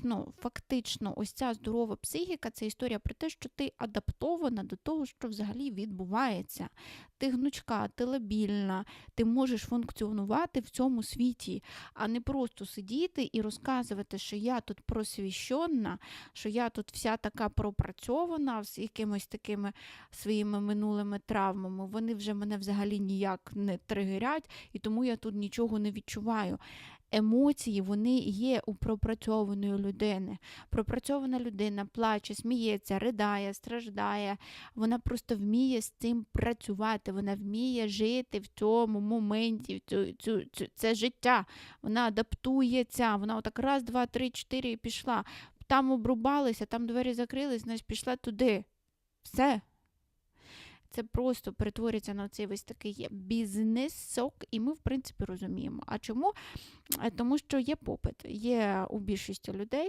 фактично, фактично, ось ця здорова психіка це історія про те, що ти адаптована до того, що взагалі відбувається. Ти гнучка, ти лабільна, ти можеш функціонувати в цьому світі, а не просто сидіти і розказувати, що я тут просвіщена, що я тут вся така пропрацьована з якимись такими своїми минулими травмами. Вони вже мене взагалі ніяк не тригерять, і тому я тут нічого не відчуваю. Емоції вони є у пропрацьованої людини. Пропрацьована людина плаче, сміється, ридає, страждає. Вона просто вміє з цим працювати, вона вміє жити в цьому моменті, в цю, цю, цю, це життя. Вона адаптується, вона отак раз, два, три, чотири і пішла. Там обрубалися, там двері закрились, значить пішла туди. Все. Це просто перетворюється на цей весь такий бізнесок, і ми, в принципі, розуміємо. А чому? Е, Тому що є попит. Є у більшості людей